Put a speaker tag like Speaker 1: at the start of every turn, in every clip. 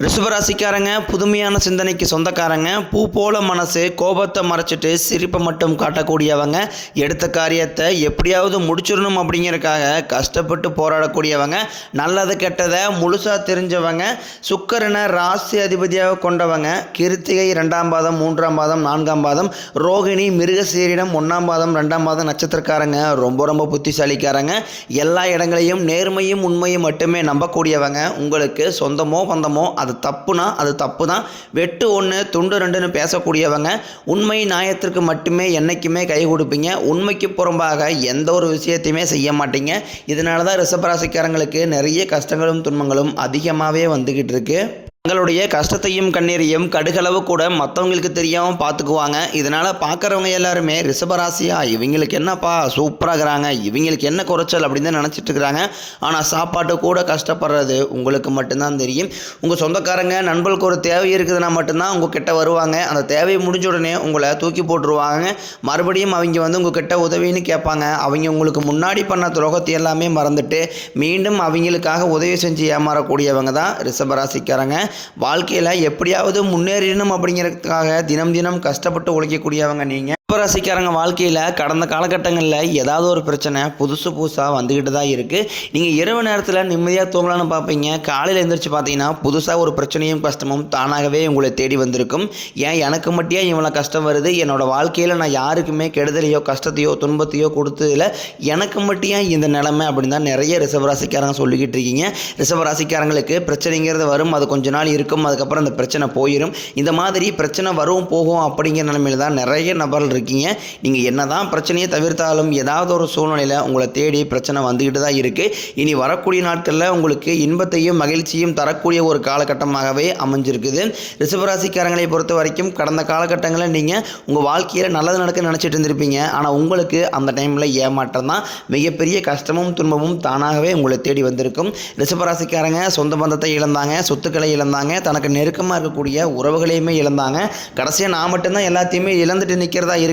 Speaker 1: ரிஷபராசிக்காரங்க புதுமையான சிந்தனைக்கு சொந்தக்காரங்க பூ போல மனசு கோபத்தை மறைச்சிட்டு சிரிப்பை மட்டும் காட்டக்கூடியவங்க எடுத்த காரியத்தை எப்படியாவது முடிச்சிடணும் அப்படிங்கிறக்காக கஷ்டப்பட்டு போராடக்கூடியவங்க நல்லது கெட்டதை முழுசாக தெரிஞ்சவங்க சுக்கரனை ராசி அதிபதியாக கொண்டவங்க கிருத்திகை ரெண்டாம் பாதம் மூன்றாம் பாதம் நான்காம் பாதம் ரோகிணி மிருகசீரிடம் ஒன்றாம் பாதம் ரெண்டாம் பாதம் நட்சத்திரக்காரங்க ரொம்ப ரொம்ப புத்திசாலிக்காரங்க எல்லா இடங்களையும் நேர்மையும் உண்மையும் மட்டுமே நம்பக்கூடியவங்க உங்களுக்கு சொந்தமோ பந்தமோ அது தப்புனா அது தப்பு தான் வெட்டு ஒன்று துண்டு ரெண்டுன்னு பேசக்கூடியவங்க உண்மை நியாயத்திற்கு மட்டுமே என்றைக்குமே கை கொடுப்பீங்க. உண்மைக்கு புறம்பாக எந்த ஒரு விஷயத்தையுமே செய்ய மாட்டீங்க. இதனால தான் ரிஷபராசிக்காரங்களுக்கு நிறைய கஷ்டங்களும் துன்பங்களும் அதிகமாகவே வந்துக்கிட்டு இருக்குது தங்களுடைய கஷ்டத்தையும் கண்ணீரையும் கடுகளவு கூட மற்றவங்களுக்கு தெரியாமல் பார்த்துக்குவாங்க இதனால் பார்க்குறவங்க எல்லாருமே ரிஷபராசியா இவங்களுக்கு என்னப்பா சூப்பராக இருக்கிறாங்க இவங்களுக்கு என்ன குறைச்சல் அப்படின்னு தான் நினச்சிட்டு இருக்கிறாங்க. ஆனால் சாப்பாட்டு கூட கஷ்டப்படுறது உங்களுக்கு மட்டும்தான் தெரியும். உங்கள் சொந்தக்காரங்க நண்பர்களுக்கு ஒரு தேவை இருக்குதுன்னா மட்டும்தான் உங்கள் கிட்ட வருவாங்க. அந்த தேவை முடிஞ்ச உடனே உங்களை தூக்கி போட்டுருவாங்க. மறுபடியும் அவங்க வந்து உங்கள் கிட்ட உதவின்னு கேட்பாங்க. அவங்க உங்களுக்கு முன்னாடி பண்ண துரோகத்தை எல்லாமே மறந்துட்டு மீண்டும் அவங்களுக்காக உதவி செஞ்சு ஏமாறக்கூடியவங்க தான் ரிஷபராசிக்காரங்க. வாழ்க்கையில் எப்படியாவது முன்னேறணும் அப்படிங்கிறதுக்காக தினம் தினம் கஷ்டப்பட்டு உழைக்கக்கூடியவங்க நீங்கள் ரிஷபராசிக்காரங்க வாழ்க்கையில் கடந்த காலகட்டங்களில் ஏதாவது ஒரு பிரச்சனை புதுசு புதுசாக வந்துக்கிட்டு தான் இருக்குது நீங்கள் இரவு நேரத்தில் நிம்மதியாக தூங்கலாம்னு பார்ப்பீங்க. காலையில் எழுந்திரிச்சு பார்த்தீங்கன்னா புதுசாக ஒரு பிரச்சனையும் கஷ்டமும் தானாகவே உங்களை தேடி வந்திருக்கும். ஏன் எனக்கு மட்டும் ஏன் இவ்வளோ கஷ்டம் வருது? என்னோடய வாழ்க்கையில் நான் யாருக்குமே கெடுதலையோ கஷ்டத்தையோ துன்பத்தையோ கொடுத்ததில்ல. எனக்கு மட்டும் ஏன் இந்த நிலைமை அப்படின்னு தான் நிறைய ரிஷபராசிக்காரங்க சொல்லிக்கிட்டு இருக்கீங்க. ரிஷபராசிக்காரங்களுக்கு பிரச்சனைங்கிறது வரும் அது கொஞ்ச நாள் இருக்கும் அதுக்கப்புறம் அந்த பிரச்சனை போயிடும் இந்த மாதிரி பிரச்சனை வரும் போகும் அப்படிங்கிற நிலமையில் தான் நிறைய நபர்கள் இருக்கீங்க. நீங்கள் என்ன தான் பிரச்சனையை தவிர்த்தாலும் ஏதாவது ஒரு சூழ்நிலையில் உங்களை தேடி பிரச்சனை வந்துக்கிட்டு தான் இருக்குது இனி வரக்கூடிய நாட்களில் உங்களுக்கு இன்பத்தையும் மகிழ்ச்சியும் தரக்கூடிய ஒரு காலகட்டமாகவே அமைஞ்சிருக்குது. ரிஷபராசிக்காரங்களை பொறுத்த வரைக்கும் கடந்த காலகட்டங்களில் நீங்கள் உங்கள் வாழ்க்கையில் நல்லது நடக்க நினச்சிட்டு இருந்திருப்பீங்க. ஆனால் உங்களுக்கு அந்த டைமில் ஏமாற்றம் தான். மிகப்பெரிய கஷ்டமும் துன்பமும் தானாகவே உங்களை தேடி வந்திருக்கும். ரிசவராசிக்காரங்க சொந்த பந்தத்தை இழந்தாங்க சொத்துக்களை இழந்தாங்க தனக்கு நெருக்கமாக இருக்கக்கூடிய உறவுகளையுமே இழந்தாங்க. கடைசியாக நான் மட்டும்தான் எல்லாத்தையுமே இழந்துட்டு நிற்கிறதா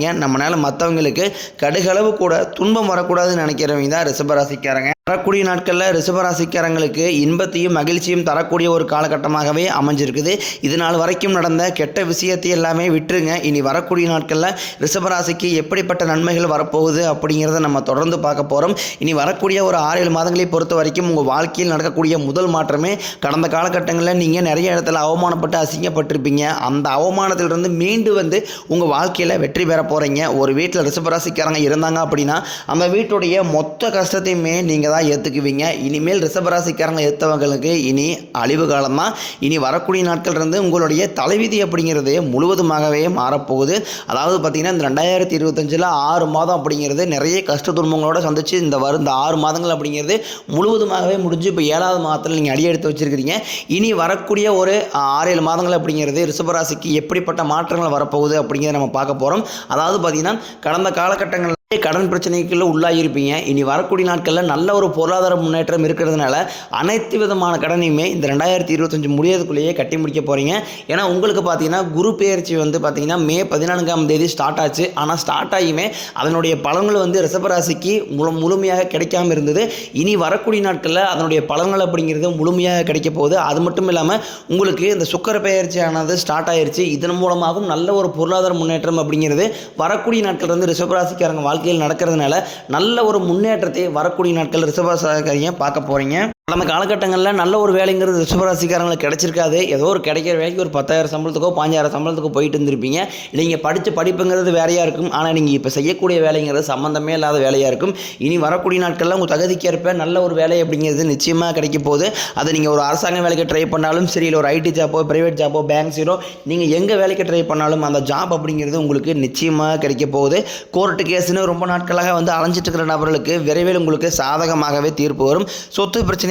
Speaker 1: நம்மளால் மற்றவங்களுக்கு கடுகளவு கூட துன்பம் வரக்கூடாதுன்னு நினைக்கிறவங்க தான் ரிஷபராசிக்காரங்க. வரக்கூடிய நாட்களில் ரிஷபராசிக்காரங்களுக்கு இன்பத்தையும் மகிழ்ச்சியும் தரக்கூடிய ஒரு காலகட்டமாகவே அமைஞ்சிருக்குது. இது நாள் வரைக்கும் நடந்த கெட்ட விஷயத்தை எல்லாமே விட்டுருங்க. இனி வரக்கூடிய நாட்களில் ரிஷபராசிக்கு எப்படிப்பட்ட நன்மைகள் வரப்போகுது அப்படிங்கிறத நம்ம தொடர்ந்து பார்க்க போகிறோம் இனி வரக்கூடிய ஒரு ஆறு ஏழு மாதங்களை பொறுத்த வரைக்கும் உங்கள் வாழ்க்கையில் நடக்கக்கூடிய முதல் மாற்றமே கடந்த காலகட்டங்களில் நீங்கள் நிறைய இடத்துல அவமானப்பட்டு அசிங்கப்பட்டிருப்பீங்க. அந்த அவமானத்திலிருந்து மீண்டு வந்து உங்கள் வாழ்க்கையில் வெற்றி பெற போகிறீங்க ஒரு வீட்டில் ரிஷபராசிக்காரங்க இருந்தாங்க அப்படின்னா அந்த வீட்டுடைய மொத்த கஷ்டத்தையுமே நீங்கள் தான் ஏற்றுக்குவீங்க இனிமேல் ரிஷபராசிக்காரங்க ஏற்றவங்களுக்கு இனி அழிவு காலம்? தான் இனி வரக்கூடிய நாட்கள் இருந்து உங்களுடைய தலைவிதி அப்படிங்கிறது முழுவதுமாகவே மாறப்போகுது. அதாவது பார்த்தீங்கன்னா இந்த ரெண்டாயிரத்தி இருபத்தஞ்சில் ஆறு மாதம் அப்படிங்கிறது நிறைய கஷ்ட துன்பங்களோடு சந்திச்சு இந்த வரும் இந்த ஆறு மாதங்கள் அப்படிங்கிறது முழுவதுமாகவே முடிஞ்சு இப்போ ஏழாவது மாதத்தில் நீங்கள் அடி எடுத்து வச்சுருக்கிறீங்க. இனி வரக்கூடிய ஒரு ஆறு ஏழு மாதங்கள் அப்படிங்கிறது ரிஷபராசிக்கு எப்படிப்பட்ட மாற்றங்கள் வரப்போகுது அப்படிங்கிறத நம்ம பார்க்க போகிறோம் அதாவது பார்த்தீங்கன்னா கடந்த காலகட்டங்களில் கடன் பிரச்சனைக்குள்ளே உள்ளாகியிருப்பீங்க இனி வரக்கூடிய நாட்களில் நல்ல ஒரு பொருளாதார முன்னேற்றம் இருக்கிறதுனால அனைத்து விதமான கடனையுமே இந்த ரெண்டாயிரத்தி இருபத்தஞ்சு முடியறதுக்குள்ளேயே கட்டி முடிக்க போகிறீங்க ஏன்னா உங்களுக்கு பார்த்தீங்கன்னா குரு பெயர்ச்சி வந்து பார்த்தீங்கன்னா மே பதினான்காம் தேதி ஸ்டார்ட் ஆச்சு. ஆனால் ஸ்டார்ட் ஆகியுமே அதனுடைய பலன்கள் வந்து ரிசபராசிக்கு முழு முழுமையாக கிடைக்காம இருந்தது. இனி வரக்கூடிய நாட்களில் அதனுடைய பலன்கள் அப்படிங்கிறது முழுமையாக கிடைக்க போகுது. அது மட்டும் இல்லாமல் உங்களுக்கு இந்த சுக்கர பெயர்ச்சியானது ஸ்டார்ட் ஆயிருச்சு. இதன் மூலமாகவும் நல்ல ஒரு பொருளாதார முன்னேற்றம் அப்படிங்கிறது வரக்கூடிய நாட்கள் வந்து ரிஷபராசிக்காரங்க வாழ்க்கையில் நடக்கிறதுனால நல்ல ஒரு முன்னேற்றத்தை வரக்கூடிய நாட்கள் ரிஷபராசிக்காரங்க பார்க்க போகிறீங்க கடந்த காலகட்டங்களில் நல்ல ஒரு வேலைங்கிறது ரிஷபராசிக்காரங்களுக்கு கிடைச்சிருக்காது. ஏதோ ஒரு கிடைக்கிற வேலைக்கு ஒரு பத்தாயிரம் சம்பளத்துக்கோ பாஞ்சாயிரம் சம்பளத்துக்கோ போயிட்டு இருந்திருப்பீங்க. நீங்கள் படித்த படிப்புங்கிறது வேறையாக இருக்கும். ஆனால் நீங்கள் இப்போ செய்யக்கூடிய வேலைங்கிறது சம்மந்தமே இல்லாத வேலையாக இருக்கும். இனி வரக்கூடிய நாட்களில் உங்கள் தகுதிக்கேற்ப நல்ல ஒரு வேலை அப்படிங்கிறது நிச்சயமாக கிடைக்க போகுது. அதை நீங்கள் ஒரு அரசாங்க வேலைக்கு ட்ரை பண்ணாலும் சரி இல்லை ஒரு ஐடி ஜாப்போ ப்ரைவேட் ஜாப்போ பேங்க் சீரோ நீங்கள் எங்கே வேலைக்கு ட்ரை பண்ணாலும் அந்த ஜாப் அப்படிங்கிறது உங்களுக்கு நிச்சயமாக கிடைக்க போகுது. கோர்ட்டு கேஸ்னு ரொம்ப நாட்களாக வந்து அலைஞ்சிட்டு இருக்கிற நபர்களுக்கு விரைவில் உங்களுக்கு சாதகமாகவே தீர்ப்பு வரும். சொத்து பிரச்சனை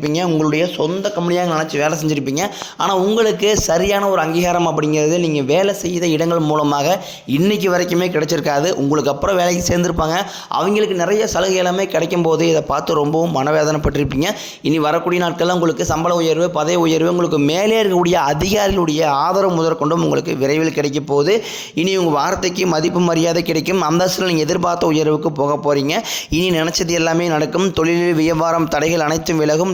Speaker 1: உங்களுடைய சொந்த கம்பெனியாக நினச்சி வேலை செஞ்சுருப்பீங்க. ஆனால் உங்களுக்கு சரியான ஒரு அங்கீகாரம் அப்படிங்கிறது நீங்கள் வேலை செய்த இடங்கள் மூலமாக இன்னைக்கு வரைக்குமே கிடைச்சிருக்காது. உங்களுக்கு அப்புறம் வேலைக்கு சேர்ந்துருப்பாங்க. அவங்களுக்கு நிறைய சலுகை எல்லாமே கிடைக்கும் போது இதை பார்த்து ரொம்பவும் மனவேதனைப்பட்டிருப்பீங்க. இனி வரக்கூடிய நாட்களில் உங்களுக்கு சம்பள உயர்வு பதவி உயர்வு உங்களுக்கு மேலே இருக்கக்கூடிய அதிகாரிகளுடைய ஆதரவு முதற்கொண்டும் உங்களுக்கு விரைவில் கிடைக்க போகுது. இனி உங்கள் வார்த்தைக்கு மதிப்பு மரியாதை கிடைக்கும். அந்தஸ்தில் நீங்கள் எதிர்பார்த்த உயர்வுக்கு போக போகிறீங்க இனி நினச்சது எல்லாமே நடக்கும். தொழிலில் வியாபாரம் தடைகள் அனைத்தும் விலகும்.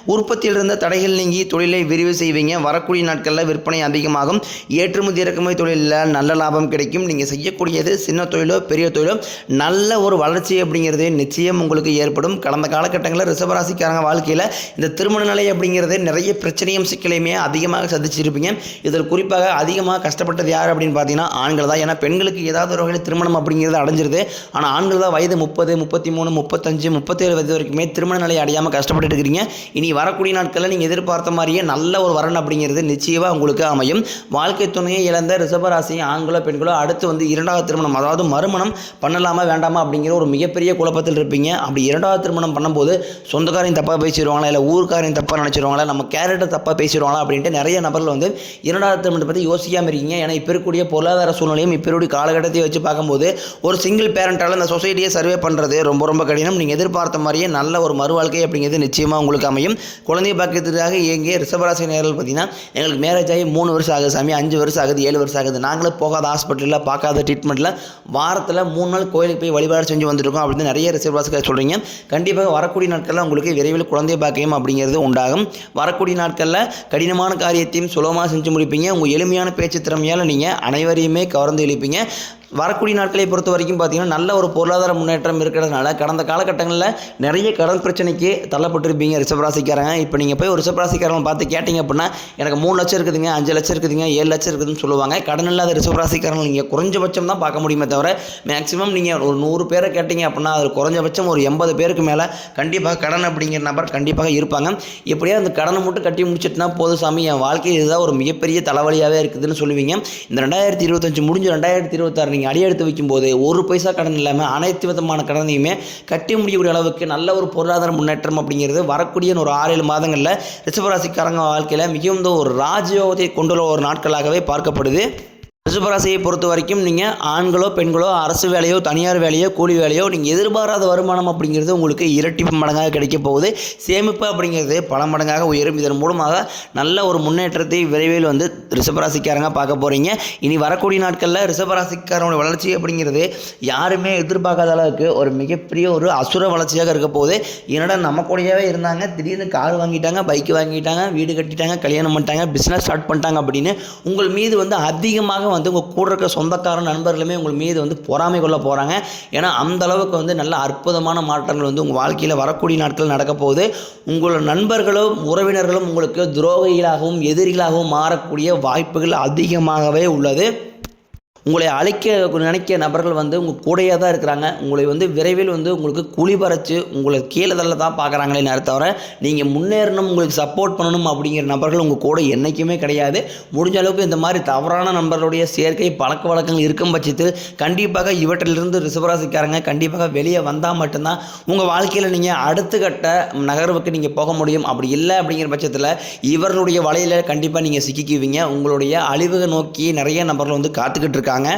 Speaker 1: உற்பத்தியில் இருந்த தடைகள் நீங்கி தொழிலை விரிவு செய்வீங்க. வரக்கூடிய நாட்களில் விற்பனை அதிகமாகும். ஏற்றுமதி இறக்குமதி தொழிலில் நல்ல லாபம் கிடைக்கும். நீங்கள் செய்யக்கூடியது சின்ன தொழிலோ பெரிய தொழிலோ நல்ல ஒரு வளர்ச்சி அப்படிங்கிறது நிச்சயம் உங்களுக்கு ஏற்படும். கடந்த காலகட்டங்களில் ரிசவராசிக்காரங்க வாழ்க்கையில் இந்த திருமண நிலை அப்படிங்கிறது நிறைய பிரச்சனையும் சிக்கலையுமே அதிகமாக சந்திச்சிருப்பீங்க. இதில் குறிப்பாக அதிகமாக கஷ்டப்பட்டது யார் அப்படின்னு பார்த்தீங்கன்னா ஆண்கள் தான். ஏன்னா பெண்களுக்கு ஏதாவது ஒரு வகையில் திருமணம் அப்படிங்கிறது அடைஞ்சிருது. ஆனால் ஆண்கள் தான் வயது முப்பது முப்பத்தி மூணு முப்பத்தஞ்சு முப்பத்தேழு வயது வரைக்குமே திருமண நிலை அடையாமல் கஷ்டப்பட்டு இருக்கிறீங்க. இனி வரக்கூடிய நாட்களில் நீங்கள் எதிர்பார்த்த மாதிரியே நல்ல ஒரு வரன் அப்படிங்கிறது நிச்சயமாக உங்களுக்கு அமையும். வாழ்க்கை துணையை இழந்த ரிஷபராசி ஆண்களோ பெண்களோ அடுத்து வந்து இரண்டாவது திருமணம் அதாவது மறுமணம் பண்ணலாமா வேண்டாமா அப்படிங்கிற ஒரு மிகப்பெரிய குழப்பத்தில் இருப்பீங்க. அப்படி இரண்டாவது திருமணம் பண்ணும்போது சொந்தக்காரையும் தப்பாக பேசிடுவாங்களா இல்லை ஊருக்காரையும் தப்பாக நினச்சிருவாங்களா நம்ம கேரக்டர் தப்பாக பேசிடுவாங்களா அப்படின்ட்டு நிறைய நபர்கள் வந்து இரண்டாவது திருமணத்தை பற்றி யோசிக்காமல் இருக்கீங்க. ஏன்னா இப்போ இருக்கக்கூடிய பொருளாதார சூழ்நிலையும் இப்போ இருக்கக்கூடிய காலகட்டத்தை வச்சு பார்க்கும்போது ஒரு சிங்கிள் பேரண்டால் இந்த சொசைட்டியை சர்வே பண்ணுறது ரொம்ப ரொம்ப கடினம். நீங்கள் எதிர்பார்த்த மாதிரியே நல்ல ஒரு மறுவாழ்க்கை அப்படிங்கிறது நிச்சயமாக உங்களுக்கு அமையும். குழந்தை பாக்கியத்துக்காக எங்கே ரிஷபராசி நேரில் பார்த்தீங்கன்னா எங்களுக்கு மேரேஜ் ஆகி மூணு வருஷம் ஆகுது சாமி அஞ்சு வருஷம் ஆகுது ஏழு வருஷம் ஆகுது. நாங்களும் போகாத ஹாஸ்பிட்டலில் பார்க்காத ட்ரீட்மெண்ட்டில் வாரத்தில் மூணு நாள் கோயிலுக்கு போய் வழிபாடு செஞ்சு வந்துருக்கோம் அப்படின்னு நிறைய ரிஷபராசிக்கார சொல்கிறீங்க கண்டிப்பாக வரக்கூடிய நாட்களில் உங்களுக்கு விரைவில் குழந்தை பாக்கியம் அப்படிங்கிறது உண்டாகும். வரக்கூடிய நாட்களில் கடினமான காரியத்தையும் சுலபமாக செஞ்சு முடிப்பீங்க. உங்கள் எளிமையான பேச்சு திறமையால் நீங்கள் அனைவரையுமே கவர்ந்து இழுப்பீங்க. வரக்கூடிய நாட்களை பொறுத்த வரைக்கும் பார்த்தீங்கன்னா நல்ல ஒரு பொருளாதார முன்னேற்றம் இருக்கிறதுனால கடந்த காலகட்டங்களில் நிறைய கடன் பிரச்சனைக்கு தள்ளப்பட்டிருப்பீங்க ரிஷபராசிக்காரங்க. இப்போ நீங்கள் போய் ஒரு ரிஷபராசிக்காரங்களை பார்த்து கேட்டிங்க அப்படின்னா எனக்கு மூணு லட்சம் இருக்குதுங்க அஞ்சு லட்சம் இருக்குதுங்க ஏழு லட்சம் இருக்குதுன்னு சொல்லுவாங்க. கடன் இல்லாத ரிஷபராசிக்காரங்க நீங்கள் குறைஞ்சபட்சம் தான் பார்க்க முடியுமே தவிர மேக்ஸிமம் நீங்கள் ஒரு நூறு பேரை கேட்டிங்க அப்படின்னா அது குறைஞ்சபட்சம் ஒரு எண்பது பேருக்கு மேலே கண்டிப்பாக கடன் அப்படிங்கிற நபர் கண்டிப்பாக இருப்பாங்க. எப்படியா அந்த கடனை மட்டும் கட்டி முடிச்சிட்டுனா போதும் சாமி என் வாழ்க்கை இதுதான் ஒரு மிகப்பெரிய தலைவலியாகவே இருக்குதுன்னு சொல்லுவீங்க. இந்த ரெண்டாயிரத்தி இருபத்தஞ்சு முடிஞ்சு ரெண்டாயிரத்தி இருபத்தாறு நீங்கள் அடியெடுத்து வைக்கும்போது ஒரு பைசா கடன் இல்லாமல் அனைத்து விதமான கடனையுமே கட்டி முடியக்கூடிய அளவுக்கு நல்ல ஒரு பொருளாதார முன்னேற்றம் அப்படிங்கிறது வரக்கூடிய ஒரு ஆறு ஏழு மாதங்களில் ரிஷபராசிக்காரங்க வாழ்க்கையில் மிகுந்த ஒரு ராஜயோகத்தை கொண்டுள்ள ஒரு நாட்களாகவே பார்க்கப்படுது. ரிஷபராசியை பொறுத்த வரைக்கும் நீங்கள் ஆண்களோ பெண்களோ அரசு வேலையோ தனியார் வேலையோ கூலி வேலையோ நீங்கள் எதிர்பாராத வருமானம் அப்படிங்கிறது உங்களுக்கு இரட்டிப்பு மடங்காக கிடைக்க போகுது. சேமிப்பு அப்படிங்கிறது பல மடங்காக உயரும். இதன் மூலமாக நல்ல ஒரு முன்னேற்றத்தை விரைவில் வந்து ரிஷபராசிக்காரங்க பார்க்க போகிறீங்க இனி வரக்கூடிய நாட்களில் ரிஷபராசிக்காரனோட வளர்ச்சி அப்படிங்கிறது யாருமே எதிர்பார்க்காத அளவுக்கு ஒரு மிகப்பெரிய ஒரு அசுர வளர்ச்சியாக இருக்க போகுது. என்னடா நம்ம கூடவே இருந்தாங்க திடீர்னு கார் வாங்கிட்டாங்க பைக் வாங்கிட்டாங்க வீடு கட்டிட்டாங்க கல்யாணம் பண்ணிட்டாங்க பிஸ்னஸ் ஸ்டார்ட் பண்ணிட்டாங்க அப்படின்னு உங்கள் மீது வந்து அதிகமாக வந்து உங்கள் கூட இருக்கிற சொந்தக்காரன் நண்பர்களுமே உங்கள் மீது வந்து பொறாமை கொள்ள போகிறாங்க ஏன்னா அந்த அளவுக்கு வந்து நல்ல அற்புதமான மாற்றங்கள் வந்து உங்கள் வாழ்க்கையில் வரக்கூடிய நாட்கள் நடக்க போகுது. உங்களோட நண்பர்களும் உறவினர்களும் உங்களுக்கு துரோகிகளாகவும் எதிரிகளாகவும் மாறக்கூடிய வாய்ப்புகள் அதிகமாகவே உள்ளது. உங்களை அழைக்க நினைக்க நபர்கள் வந்து உங்கள் கூடையாக தான் இருக்கிறாங்க. உங்களை வந்து விரைவில் வந்து உங்களுக்கு குழி பறைச்சி உங்களை கீழே தள்ள தான் பார்க்குறாங்களே நேரம் தவிர நீங்கள் முன்னேறணும் உங்களுக்கு சப்போர்ட் பண்ணணும் அப்படிங்கிற நபர்கள் உங்கள் கூட என்றைக்குமே கிடையாது. முடிஞ்ச அளவுக்கு இந்த மாதிரி தவறான நபர்களுடைய சேர்க்கை பழக்க வழக்கங்கள் இருக்கும் பட்சத்தில் கண்டிப்பாக இவற்றிலிருந்து ரிசவராசிக்காரங்க கண்டிப்பாக வெளியே வந்தால் மட்டும்தான் உங்கள் வாழ்க்கையில் நீங்கள் அடுத்த கட்ட நகர்வுக்கு நீங்கள் போக முடியும். அப்படி இல்லை அப்படிங்கிற பட்சத்தில் இவர்களுடைய வலையில் கண்டிப்பாக நீங்கள் சிக்கிக்குவீங்க. உங்களுடைய அழிவுக நோக்கி நிறைய நபர்கள் வந்து காத்துக்கிட்டு இருக்காங்க. இருக்காங்க.